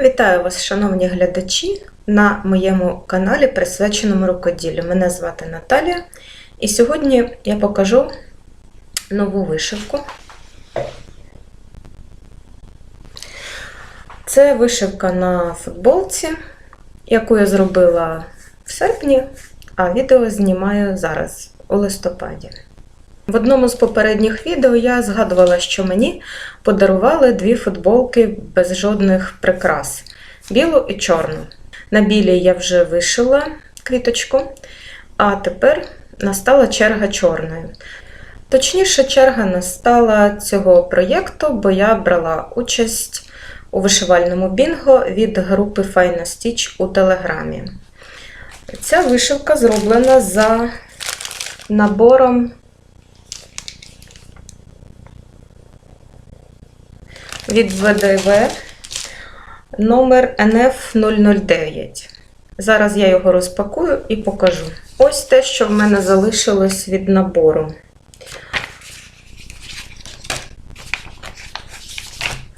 Вітаю вас, шановні глядачі, на моєму каналі, присвяченому рукоділлю. Мене звати Наталія, і сьогодні я покажу нову вишивку. Це вишивка на футболці, яку я зробила в серпні, а відео знімаю зараз у листопаді. В одному з попередніх відео я згадувала, що мені подарували дві футболки без жодних прикрас білу і чорну. На білій я вже вишила квіточку, а тепер настала черга чорної. Точніше, черга настала цього проєкту, бо я брала участь у вишивальному бінго від групи Fine Stitch у Телеграмі. Ця вишивка зроблена за набором від ВДВ номер NF009. Зараз я його розпакую і покажу. Ось те, що в мене залишилось від набору.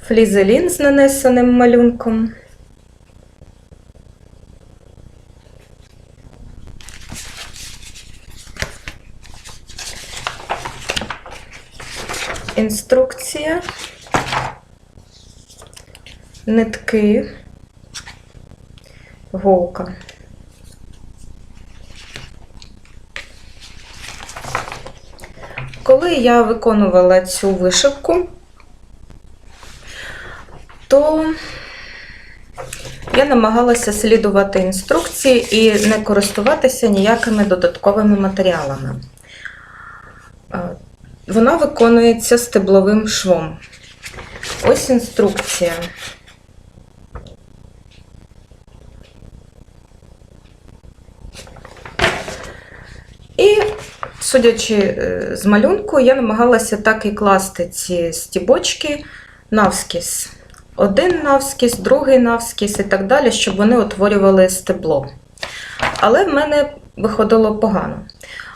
Флізелін з нанесеним малюнком. Інструкція нитки, голка. Коли я виконувала цю вишивку, то я намагалася слідувати інструкції і не користуватися ніякими додатковими матеріалами. Е, Вона виконується стебловим швом. Ось інструкція. І, судячи е, з малюнку, я намагалася так і класти ці стібочки навскіз. Один навскіз, другий навскіз і так далі, щоб вони утворювали стебло. Але в мене виходило погано,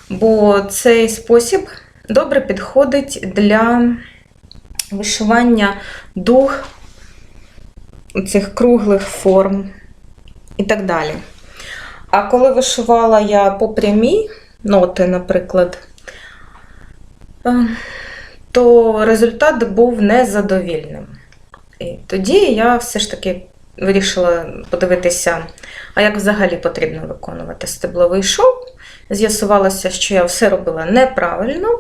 бо цей спосіб добре підходить для вишивання дух цих круглих форм і так далі. А коли вишивала я по прямій ноти, наприклад, е, то результат був незадовільним. І тоді я все ж таки вирішила подивитися, а як взагалі потрібно виконувати стебловий шов. З'ясувалося, що я все робила неправильно.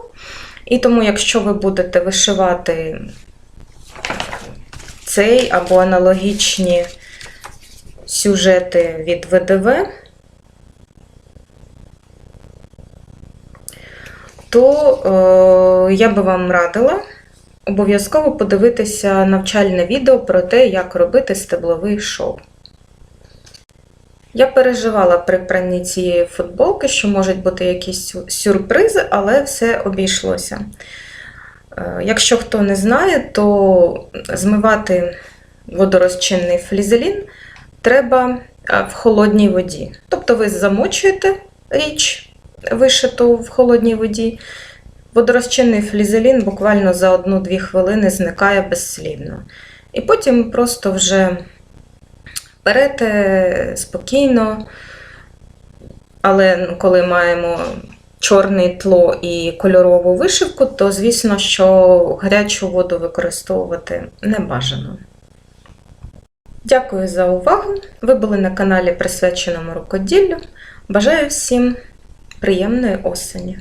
І тому, якщо ви будете вишивати цей або аналогічні сюжети від ВДВ, то е, я би вам радила обов'язково подивитися навчальне відео про те, як робити стебловий шов. Я переживала при пранні цієї футболки, що можуть бути якісь сюрпризи, але все обійшлося. Е, Якщо хто не знає, то змивати водорозчинний флізелін треба е, в холодній воді. Тобто ви замочуєте річ, вишиту в холодній воді. Водорозчинний флізелін буквально за 1-2 хвилини зникає безслідно. І потім просто вже берете спокійно, але коли маємо чорне тло і кольорову вишивку, то звісно, що гарячу воду використовувати не бажано. Дякую за увагу! Ви були на каналі присвяченому рукоділлю. Бажаю всім приємної осені!